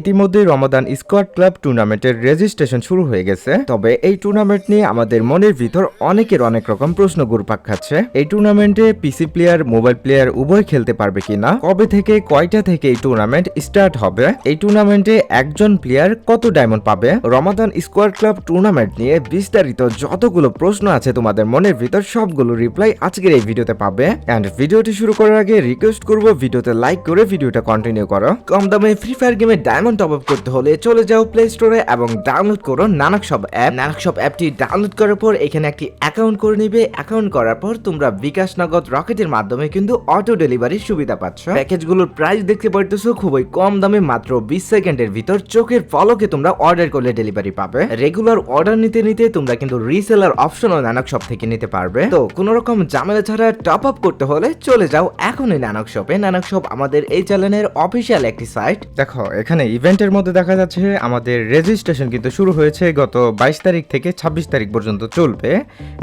ইতিমধ্যে Ramadan squad club টুর্নামেন্টের registration শুরু হয়ে গেছে। তবে এই টুর্নামেন্ট নিয়ে আমাদের মনের ভিতর অনেকের অনেক রকম প্রশ্ন ঘুরপাক খাচ্ছে। এই টুর্নামেন্টে পিসি প্লেয়ার, মোবাইল প্লেয়ার উভয় খেলতে পারবে কিনা? কবে থেকে, কয়টা থেকে এই টুর্নামেন্ট স্টার্ট হবে? এই টুর্নামেন্টে একজন প্লেয়ার কত ডায়মন্ড পাবে? রমাদান স্কোয়াড ক্লাব টুর্নামেন্ট নিয়ে বিস্তারিত যতগুলো প্রশ্ন আছে তোমাদের মনের ভিতর সবগুলো রিপ্লাই আজকের এই ভিডিওতে পাবে। অ্যান্ড ভিডিওটি শুরু করার আগে রিকোয়েস্ট করব ভিডিওতে লাইক করে ভিডিওটা কন্টিনিউ করো। কম দামে ফ্রি ফায়ার গেমে ডায়মন্ড টপ আপ করতে হলে চলে যাও প্লে স্টোরে এবং ডাউনলোড করো নানক সব অ্যাপ নানাক সব অ্যাপটি ডাউনলোড করার পর এখানে একটি অ্যাকাউন্ট করে নিবে। অ্যাকাউন্ট করার পর তোমরা বিকাশ নগদ রকেটের মাধ্যমে কিন্তু অটো ডেলিভারির সুবিধা পাচ্ছ। প্যাকেজগুলোর প্রাইস দেখতে পারতেছো, খুবই কম দামে মাত্র বিশ সেকেন্ডের ভিতর চোখের ফলকে তোমরা অর্ডার করলে ডেলিভারি পাবে। রেগুলার অর্ডার নিতে নিতে তোমরা কিন্তু রিসেলার অপশনও নানক শপ থেকে নিতে পারবে। তো কোনো রকম ঝামেলা ছাড়া টপ আপ করতে হলে চলে যাও এখনই নানক শপে নানক শপ আমাদের এই চ্যানেলের অফিসিয়াল একটি সাইট দেখো, এখানে ইভেন্টের মধ্যে দেখা যাচ্ছে আমাদের রেজিস্ট্রেশন কিন্তু শুরু হয়েছে গত বাইশ তারিখ থেকে ছাব্বিশ তারিখ পর্যন্ত চলবে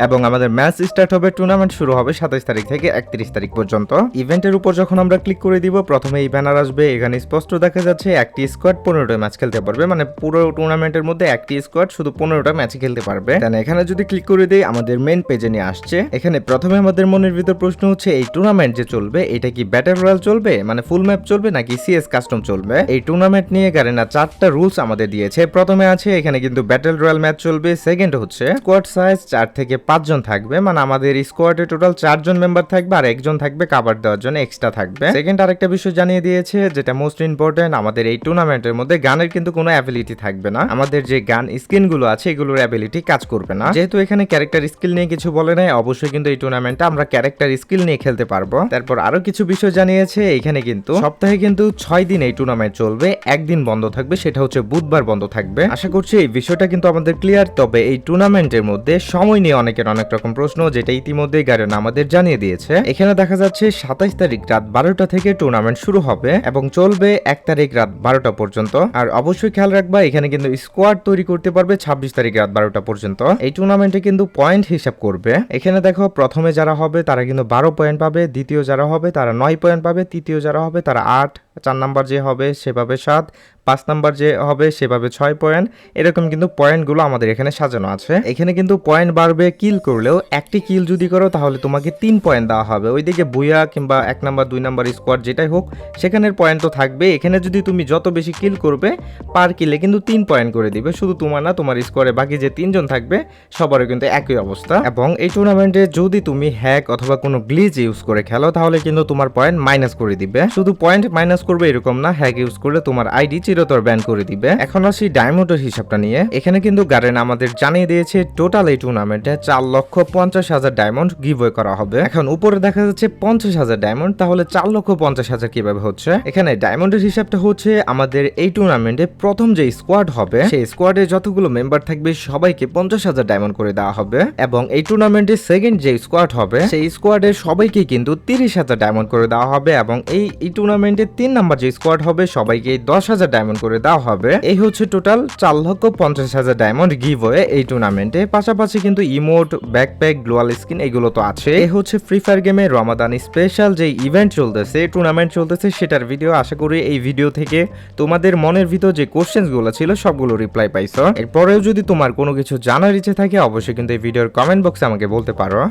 এবং আমাদের ম্যাচ স্টার্ট হবে, টুর্নামেন্ট শুরু হবে সাতাইশ তারিখ থেকে একত্রিশ তারিখ পর্যন্ত। ইভেন্টের উপর যখন আমরা ক্লিক করে দিব প্রথমে এই ব্যানার আসবে। এখানে স্পষ্ট দেখা যাচ্ছে একটি স্কোয়াড পনেরোটা ম্যাচ খেলতে পারবে। মানে পুরো টুর্নামেন্টের মধ্যে একটি স্কোয়াড শুধু পনেরোটা ম্যাচ খেলতে পারবে। দেন এখানে যদি ক্লিক করে দিই, আমাদের মেন পেজে নিয়ে আসছে। এখানে প্রথমে আমাদের মনের ভিতর প্রশ্ন হচ্ছে, এই টুর্নামেন্ট যে চলবে, এটা কি ব্যাটল রয়্যাল চলবে? মানে ফুল ম্যাপ চলবে নাকি সিএস কাস্টম চলবে? এই টুর্নামেন্ট নিয়ে গারেনা চারটা রুলস আমাদের দিয়েছে। প্রথমে আছে, এখানে কিন্তু ব্যাটল রয়্যাল ম্যাচ চলবে সেকেন্ড হচ্ছে স্কোয়াড সাইজ চার থেকে পাঁচজন থাকবে মানে আমাদের স্কোয়াডে টোটাল চারজন মেম্বার থাকবে আর একজন থাকবে কাবার দেওয়ার জন্য এক্সট্রা থাকবে। সেকেন্ড আরেকটা বিষয় জানিয়ে দিয়েছে, যেটা মোস্ট ইম্পর্টেন্ট আমাদের এই টুর্নামেন্টের মধ্যে গানের কিন্তু কোনো অ্যাবিলিটি থাকবে না। আমাদের যে গান স্কিনগুলো আছে, এগুলোর অ্যাবিলিটি কাজ করবে না। যেহেতু এখানে ক্যারেক্টার স্কিল নিয়ে কিছু বলে নাই, অবশ্যই কিন্তু এই টুর্নামেন্টটা আমরা ক্যারেক্টার স্কিল নিয়ে খেলতে পারব। তারপর আরও কিছু বিষয় জানিয়েছে, এখানে কিন্তু সপ্তাহে কিন্তু ছয় দিন এই টুর্নামেন্ট চলবে একদিন বন্ধ থাকবে, সেটা হচ্ছে বুধবার বন্ধ থাকবে। আশা করছি এই বিষয়টা কিন্তু আমাদের ক্লিয়ার তবে এই টুর্নামেন্টের মধ্যে সময় নিয়ে অনেকের অনেক রকম প্রশ্ন, যেটা ইতিমধ্যেই গার্ডেন আমাদের জানিয়ে দিয়েছে। এখানে দেখা যাচ্ছে সাতাইশ তারিখ রাত বারোটা থেকে টুর্নামেন্ট শুরু হবে এবং চলবে এক তারিখ রাত বারোটা পর্যন্ত। আর অবশ্যই খেয়াল রাখবা, এখানে কিন্তু স্কোয়াড তৈরি করতে পারবে ছাব্বিশ তারিখ রাত বারোটা পর্যন্ত। এই টুর্নামেন্টে কিন্তু পয়েন্ট হিসাব করবে। এখানে দেখো, প্রথমে যারা হবে, তারা কিন্তু বারো পয়েন্ট পাবে, দ্বিতীয় যারা হবে, তারা নয় পয়েন্ট পাবে, তৃতীয় যারা হবে, তারা আট চার নাম্বার যে হবে সেভাবে সাত, পাঁচ নাম্বার যে হবে সেভাবে ছয় পয়েন্ট। এরকম কিন্তু পয়েন্টগুলো আমাদের এখানে সাজানো আছে। এখানে কিন্তু পয়েন্ট বাড়বে কিল করলেও একটি কিল যদি করো তাহলে তোমাকে তিন পয়েন্ট দেওয়া হবে। ওইদিকে বুয়া কিংবা এক নাম্বার, দুই নাম্বার স্কোয়াড যেটাই হোক, সেখানের পয়েন্ট তো থাকবে। এখানে যদি তুমি যত বেশি কিল করবে, পার কিলে কিন্তু তিন পয়েন্ট করে দিবে। শুধু তোমার না, তোমার স্কোয়ারে বাকি যে তিনজন থাকবে, সবারও কিন্তু একই অবস্থা। এবং এই টুর্নামেন্টে যদি তুমি হ্যাক অথবা কোনো গ্লিজ ইউজ করে খেলো, তাহলে কিন্তু তোমার পয়েন্ট মাইনাস করে দিবে। শুধু পয়েন্ট মাইনাস করবে এরকম না হ্যাক ইউজ করলে তোমার আইডি চিরতর ব্যান করে দিবে। এখন আসি ডায়মন্ডের হিসাবটা নিয়ে। এখানে কিন্তু গারেন আমাদের জানিয়ে দিয়েছে টোটাল এই টুর্নামেন্টে চার লক্ষ পঞ্চাশ হাজার ডায়মন্ড গিভওয়ে করা হবে। এখন উপরে দেখা যাচ্ছে পঞ্চাশ হাজার ডায়মন্ড তাহলে চার লক্ষ পঞ্চাশ হাজার কীভাবে হচ্ছে? এখানে ডায়মন্ডের হিসাবটা হচ্ছে, আমাদের এই টুর্নামেন্টে প্রথম যে স্কোয়াড হবে, সেই স্কোয়াডে যতগুলো মেম্বার থাকবে, সবাইকে পঞ্চাশ হাজার ডায়মন্ড করে দেওয়া হবে। এবং এই টুর্নামেন্টে সেকেন্ড যে স্কোয়াড হবে, সেই স্কোয়াডে সবাইকে কিন্তু তিরিশ হাজার ডায়মন্ড করে দেওয়া হবে। এবং এই টুর্নামেন্টে তিন নাম্বার যে স্কোয়াড হবে, সবাইকে দশ হাজার ডায়মন্ড করে দেওয়া হবে। এই হচ্ছে টোটাল চার লক্ষ পঞ্চাশ হাজার ডায়মন্ড গিভ হয়ে এই টুর্নামেন্টে পাশাপাশি কিন্তু ইমোট ব্যাকপ্যাক গ্লোয়াল স্কিন এগুলো তো আছে। এই হচ্ছে ফ্রি ফায়ার গেমে রমাদান স্পেশাল যে ইভেন্ট চলতেছে টুর্নামেন্ট চলতেছে সেটার ভিডিও আশা করি এই ভিডিও থেকে তোমাদের মনের ভিতর যে কোশ্চেন্সগুলো ছিল, সবগুলো রিপ্লাই পাইছো। এরপরেও যদি তোমার কোনো কিছু জানার ইচ্ছে থাকে, অবশ্যই কিন্তু এই ভিডিওর কমেন্ট বক্সে আমাকে বলতে পারো।